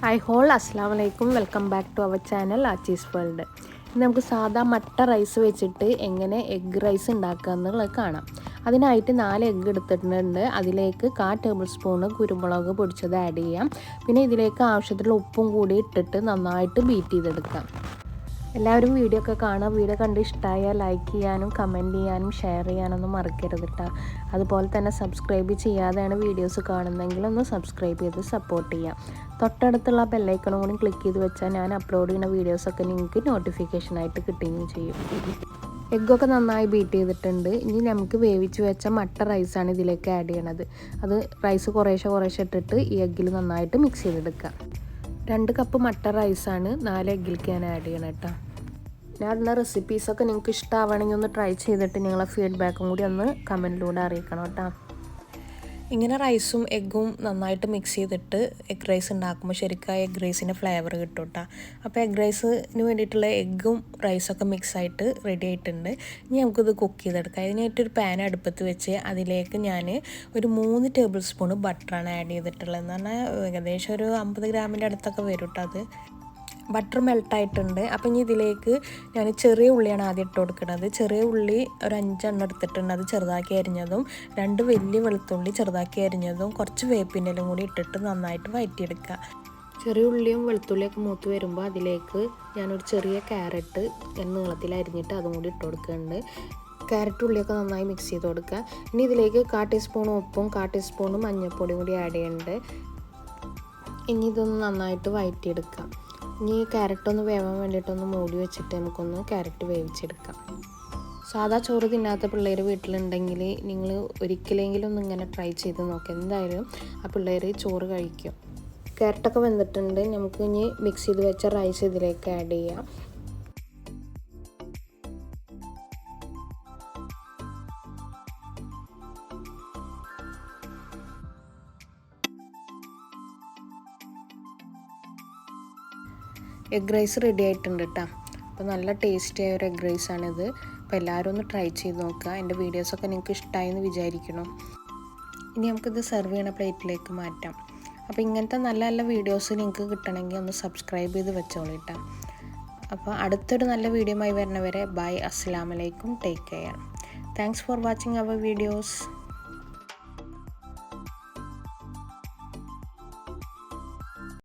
Hi all അസ്സാം വലൈക്കും welcome back to our channel Aachi's world ഇന്ന് നമുക്ക് സാധാ മട്ട റൈസ് വെച്ചിട്ട് എങ്ങനെ എഗ്ഗ് റൈസ് ഉണ്ടാക്കുക എന്നുള്ളത് കാണാം. അതിനായിട്ട് നാല് എഗ്ഗ് എടുത്തിട്ടുണ്ട്. അതിലേക്ക് കാ ടേബിൾ സ്പൂണ് കുരുമുളക് പൊടിച്ചത് ആഡ് ചെയ്യാം. പിന്നെ ഇതിലേക്ക് ആവശ്യത്തിലുള്ള ഉപ്പും കൂടി ഇട്ടിട്ട് നന്നായിട്ട് ബീറ്റ് ചെയ്തെടുക്കാം. എല്ലാവരും വീഡിയോ ഒക്കെ കാണുക വീഡിയോ കണ്ട് ഇഷ്ടമായാൽ ലൈക്ക് ചെയ്യാനും കമന്റ് ചെയ്യാനും ഷെയർ ചെയ്യാനൊന്നും മറക്കരുത് കേട്ടോ അതുപോലെ തന്നെ സബ്സ്ക്രൈബ് ചെയ്യാതെയാണ് വീഡിയോസ് കാണുന്നതെങ്കിൽ ഒന്ന് സബ്സ്ക്രൈബ് ചെയ്ത് സപ്പോർട്ട് ചെയ്യാം. തൊട്ടടുത്തുള്ള ബെല്ലൈക്കണും കൂടി ക്ലിക്ക് ചെയ്ത് വെച്ചാൽ ഞാൻ അപ്ലോഡ് ചെയ്യുന്ന വീഡിയോസൊക്കെ നിങ്ങൾക്ക് നോട്ടിഫിക്കേഷനായിട്ട് കിട്ടുകയും ചെയ്യും. എഗ്ഗൊക്കെ നന്നായി ബീറ്റ് ചെയ്തിട്ടുണ്ട്. ഇനി നമുക്ക് വേവിച്ച് വെച്ച മട്ട റൈസാണ് ഇതിലേക്ക് ആഡ് ചെയ്യണത്. അത് റൈസ് കുറേശ്ശെ കുറേശ്ശെ ഇട്ടിട്ട് ഈ എഗ്ഗിൽ നന്നായിട്ട് മിക്സ് ചെയ്തെടുക്കുക രണ്ട് കപ്പ് മട്ട റൈസാണ്. നാല് എഗ്ഗിലേക്ക് ഞാൻ ആഡ് ചെയ്യണം കേട്ടോ. ഞാൻ ഇടുന്ന റെസിപ്പീസൊക്കെ നിങ്ങൾക്ക് ഇഷ്ടമാവണമെങ്കിൽ ഒന്ന് ട്രൈ ചെയ്തിട്ട് നിങ്ങളെ ഫീഡ്ബാക്കും കൂടി ഒന്ന് കമന്റിലൂടെ അറിയിക്കണം കേട്ടോ. ഇങ്ങനെ റൈസും എഗ്ഗും നന്നായിട്ട് മിക്സ് ചെയ്തിട്ട് എഗ് റൈസ് ഉണ്ടാക്കുമ്പോൾ ശരിക്കും ആ എഗ് റൈസിന്റെ ഫ്ലേവർ കിട്ടും കേട്ടോ അപ്പോൾ എഗ് റൈസിന് വേണ്ടിയിട്ടുള്ള എഗ്ഗും റൈസൊക്കെ മിക്സ് ആയിട്ട് റെഡി ആയിട്ടുണ്ട്. ഇനി നമുക്കിത് കുക്ക് ചെയ്തെടുക്കാം. അതിനായിട്ടൊരു പാൻ അടുപ്പത്ത് വെച്ച് അതിലേക്ക് ഞാൻ ഒരു മൂന്ന് ടേബിൾ സ്പൂൺ ബട്ടറാണ് ആഡ് ചെയ്തിട്ടുള്ളത് എന്ന് പറഞ്ഞാൽ ഏകദേശം ഒരു അമ്പത് ഗ്രാമിന്റെ അടുത്തൊക്കെ വരും കേട്ടോ അത്. ബട്ടർ മെൽട്ടായിട്ടുണ്ട് അപ്പോൾ ഇനി ഇതിലേക്ക് ഞാൻ ചെറിയ ഉള്ളിയാണ് ആദ്യം ഇട്ട് കൊടുക്കുന്നത്. ചെറിയ ഉള്ളി ഒരു അഞ്ചെണ്ണം എടുത്തിട്ടുണ്ട്. അത് ചെറുതാക്കി അരിഞ്ഞതും രണ്ട് വലിയ വെളുത്തുള്ളി ചെറുതാക്കി അരിഞ്ഞതും കുറച്ച് വേപ്പിന്റെലും കൂടി ഇട്ടിട്ട് നന്നായിട്ട് വഴറ്റിയെടുക്കുക ചെറിയ ഉള്ളിയും വെളുത്തുള്ളിയൊക്കെ മൂത്ത് വരുമ്പോൾ അതിലേക്ക് ഞാനൊരു ചെറിയ ക്യാരറ്റ് നീളത്തിൽ അരിഞ്ഞിട്ട് അതും കൂടി ഇട്ട് കൊടുക്കുന്നുണ്ട്. ക്യാരറ്റ് ഉള്ളിയൊക്കെ നന്നായി മിക്സ് ചെയ്ത് കൊടുക്കുക ഇനി ഇതിലേക്ക് കാ ടീസ്പൂൺ ഉപ്പും കാ ടീസ്പൂണും മഞ്ഞൾപ്പൊടിയും കൂടി ആഡ് ചെയ്യുന്നുണ്ട്. ഇനി ഇതൊന്ന് നന്നായിട്ട് വഴറ്റിയെടുക്കാം ഇനി ക്യാരറ്റ് ഒന്ന് വേവാൻ വേണ്ടിയിട്ടൊന്ന് മൂടി വെച്ചിട്ട് നമുക്കൊന്ന് ക്യാരറ്റ് വേവിച്ചെടുക്കാം. സാധാ ചോറ് തിന്നാത്ത പിള്ളേർ വീട്ടിലുണ്ടെങ്കിൽ നിങ്ങൾ ഒരിക്കലെങ്കിലും ഒന്ന് ഇങ്ങനെ ട്രൈ ചെയ്ത് നോക്കുക എന്തായാലും ആ പിള്ളേർ ചോറ് കഴിക്കും. ക്യാരറ്റൊക്കെ വെന്തിട്ടുണ്ട്. നമുക്ക് ഇനി മിക്സ് ചെയ്ത് വെച്ച റൈസ് ഇതിലേക്ക് ആഡ് ചെയ്യാം. എഗ് റൈസ് റെഡി ആയിട്ടുണ്ട് കേട്ടോ അപ്പോൾ നല്ല ടേസ്റ്റി ആയ ഒരു എഗ് റൈസാണിത് അപ്പോൾ എല്ലാവരും ഒന്ന് ട്രൈ ചെയ്ത് നോക്കുക. എന്റെ വീഡിയോസൊക്കെ നിങ്ങൾക്ക് ഇഷ്ടമായി എന്ന് വിചാരിക്കണം ഇനി നമുക്കിത് സെർവ് ചെയ്യണ പ്ലേറ്റിലേക്ക് മാറ്റാം. അപ്പോൾ ഇങ്ങനത്തെ നല്ല നല്ല വീഡിയോസ് നിങ്ങൾക്ക് കിട്ടണമെങ്കിൽ ഒന്ന് സബ്സ്ക്രൈബ് ചെയ്ത് വെച്ചോളൂ കേട്ടോ അപ്പോൾ അടുത്തൊരു നല്ല വീഡിയോ ആയി വരുന്നവരെ ബൈ അസ്സലാമലൈക്കും take care thanks for watching our videos